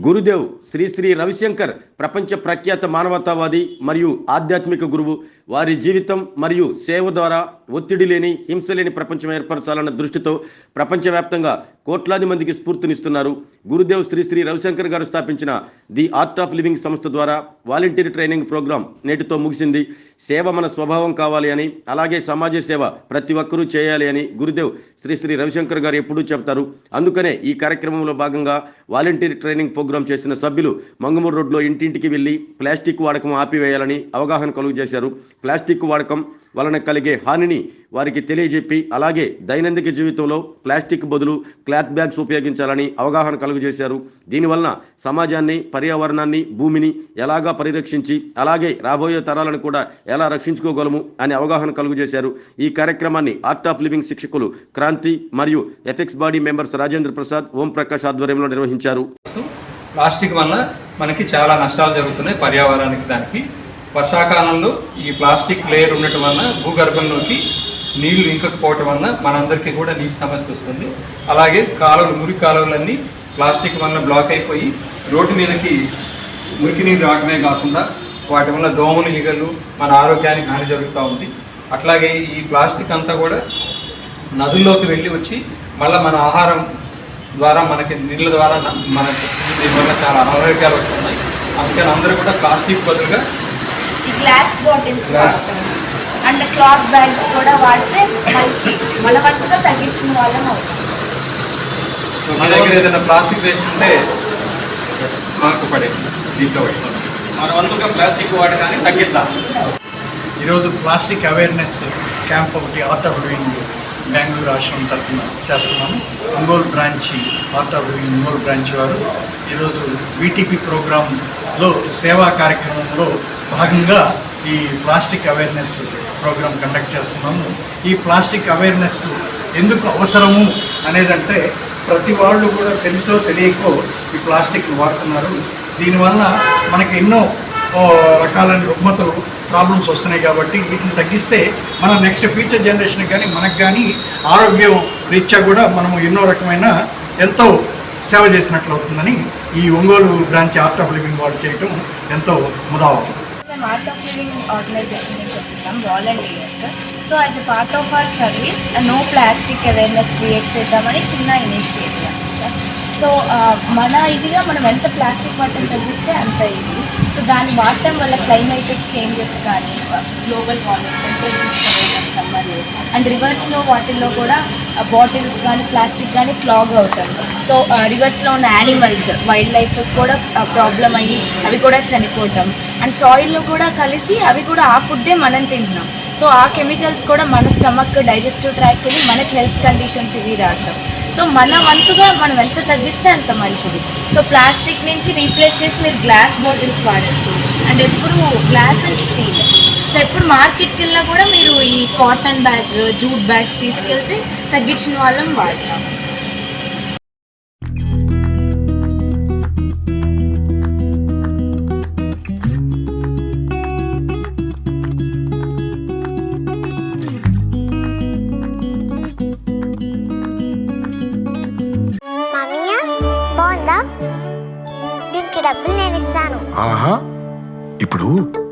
గురుదేవ్ శ్రీ శ్రీ రవిశంకర్ ప్రపంచ ప్రఖ్యాత మానవతావాది మరియు ఆధ్యాత్మిక గురువు వారి జీవితం మరియు సేవ ద్వారా ఒత్తిడి లేని హింస లేని ప్రపంచం ఏర్పరచాలన్న దృష్టితో ప్రపంచవ్యాప్తంగా కోట్లాది మందికి స్ఫూర్తినిస్తున్నారు. గురుదేవ్ శ్రీ శ్రీ రవిశంకర్ గారు స్థాపించిన ది ఆర్ట్ ఆఫ్ లివింగ్ సంస్థ ద్వారా వాలంటీర్ ట్రైనింగ్ ప్రోగ్రాం నేటితో ముగిసింది. సేవ మన స్వభావం కావాలి అని అలాగే సమాజ సేవ ప్రతి ఒక్కరూ చేయాలి అని గురుదేవ్ శ్రీ శ్రీ రవిశంకర్ గారు ఎప్పుడూ చెప్తారు. అందుకనే ఈ కార్యక్రమంలో భాగంగా వాలంటీర్ ట్రైనింగ్ ప్రోగ్రాం చేసిన సభ్యులు మంగమూరు రోడ్లో ఇంటింటికి వెళ్ళి ప్లాస్టిక్ వాడకం ఆపివేయాలని అవగాహన కలుగు చేశారు ప్లాస్టిక్ వాడకం వలన కలిగే హానిని వారికి తెలియజెప్పి అలాగే దైనందిక జీవితంలో ప్లాస్టిక్ బదులు క్లాత్ బ్యాగ్స్ ఉపయోగించాలని అవగాహన కలుగు చేశారు. దీనివలన సమాజాన్ని పర్యావరణాన్ని భూమిని ఎలాగా పరిరక్షించి అలాగే రాబోయే తరాలను కూడా ఎలా రక్షించుకోగలము అనే అవగాహన కలుగు చేశారు. ఈ కార్యక్రమాన్ని ఆర్ట్ ఆఫ్ లివింగ్ శిక్షకులు క్రాంతి మరియు ethics body members Rajendra Prasad Om Prakash ఆధ్వర్యంలో నిర్వహించారు. ప్లాస్టిక్ వల్ల మనకి చాలా నష్టాలు జరుగుతున్నాయి పర్యావరణానికి దానికి. వర్షాకాలంలో ఈ ప్లాస్టిక్ లేయర్ ఉండటం వలన భూగర్భంలోకి నీళ్ళు ఇంకకపోవటం వలన మనందరికీ కూడా నీటి సమస్య వస్తుంది. అలాగే కాలువలు మురికి కాలువలన్నీ ప్లాస్టిక్ వలన బ్లాక్ అయిపోయి రోడ్డు మీదకి మురికి నీరు రావడమే కాకుండా వాటి వల్ల దోమలు ఈగలు మన ఆరోగ్యానికి హాని జరుగుతూ ఉంది. అట్లాగే ఈ ప్లాస్టిక్ అంతా కూడా నదుల్లోకి వెళ్ళి వచ్చి మళ్ళీ మన ఆహారం ద్వారా మనకి నీళ్ళ ద్వారా మనకి దీనివల్ల చాలా అనారోగ్యాలు వస్తున్నాయి. అందుకని అందరూ కూడా ప్లాస్టిక్ బదులుగా ఈ గ్లాస్ బాటిల్స్. వాడతాం. అండ్ క్లాత్ బ్యాగ్స్ కూడా వాడితే మంచి మన వంతుగా తగ్గించిన వాళ్ళం అవుతాం. మీ దగ్గర ఏదైనా ప్లాస్టిక్ వేస్ట్ ఉంటే మాకు పడే దీంట్లో మన వంతుగా ప్లాస్టిక్ వాడకాన్ని తగ్గిద్దాం. ఈరోజు ప్లాస్టిక్ అవేర్నెస్ క్యాంప్ ఒకటి ఆర్ట్ ఆఫ్ డూయింగ్ బెంగళూరు ఆశ్రమం తరఫున చేస్తున్నాము. Ongole branch art of doing Ongole branch వారు. ఈరోజు వీటీపీ ప్రోగ్రాంలో సేవా కార్యక్రమంలో భాగంగా ఈ ప్లాస్టిక్ అవేర్నెస్ ప్రోగ్రాం కండక్ట్ చేస్తున్నాము ఈ ప్లాస్టిక్ అవేర్నెస్ ఎందుకు అవసరము అనేదంటే ప్రతి వాళ్ళు కూడా తెలుసో తెలియకో ఈ ప్లాస్టిక్ని వాడుతున్నారు. దీనివల్ల మనకి ఎన్నో రకాలైన రుగ్మతలు ప్రాబ్లమ్స్ వస్తున్నాయి కాబట్టి వీటిని తగ్గిస్తే మన నెక్స్ట్ ఫ్యూచర్ జనరేషన్ కానీ మనకు కానీ ఆరోగ్యం రీత్యా కూడా మనము ఎన్నో రకమైన ఎంతో సేవ చేసినట్లు అవుతుందని ఈ Ongole branch art of living వాళ్ళు చేయటం ఎంతో ముదావహం. మేము ఆఫ్ లివింగ్ ఆర్గనైజేషన్ నుంచి వస్తున్నాం volunteers so as a part of our service no plastic awareness create చేద్దామని చిన్న ఇనిషియేటివ్ అనమాట సో మన ఇదిగా మనం ఎంత ప్లాస్టిక్ వాటర్ తగ్గిస్తే అంత ఇది. సో దాన్ని వాడటం వల్ల క్లైమేటిక్ చేంజెస్ కానీ గ్లోబల్ వార్మింగ్ టెంపరేచర్స్ పెరగడం అండ్ రివర్స్లో వాటిల్లో కూడా బాటిల్స్ కానీ ప్లాస్టిక్ కానీ క్లాగ్ అవుతాయి. సో రివర్స్లో ఉన్న యానిమల్స్ వైల్డ్ లైఫ్ కూడా ప్రాబ్లం అయ్యి అవి కూడా చనిపోవటం అండ్ సాయిల్లో కూడా కలిసి అవి కూడా ఆ ఫుడ్డే మనం తింటున్నాం. సో ఆ కెమికల్స్ కూడా మన స్టమక్ డైజెస్టివ్ ట్రాక్ వెళ్ళి మనకి హెల్త్ కండిషన్స్ ఇవి రావటం. సో మన వంతుగా మనం ఎంత తగ్గిస్తే అంత మంచిది. సో ప్లాస్టిక్ నుంచి రీప్లేస్ చేసి మీరు గ్లాస్ బాటిల్స్ వాడచ్చు. అండ్ ఎప్పుడు గ్లాస్ అండ్ స్టీల్ సో ఎప్పుడు మార్కెట్కి వెళ్ళినా కూడా మీరు ఈ కాటన్ బ్యాగ్ జూట్ బ్యాగ్స్ తీసుకెళ్తే తగ్గించిన వాళ్ళం వాడతాం. డబ్బులు నేను ఇస్తాను. ఆహా ఇప్పుడు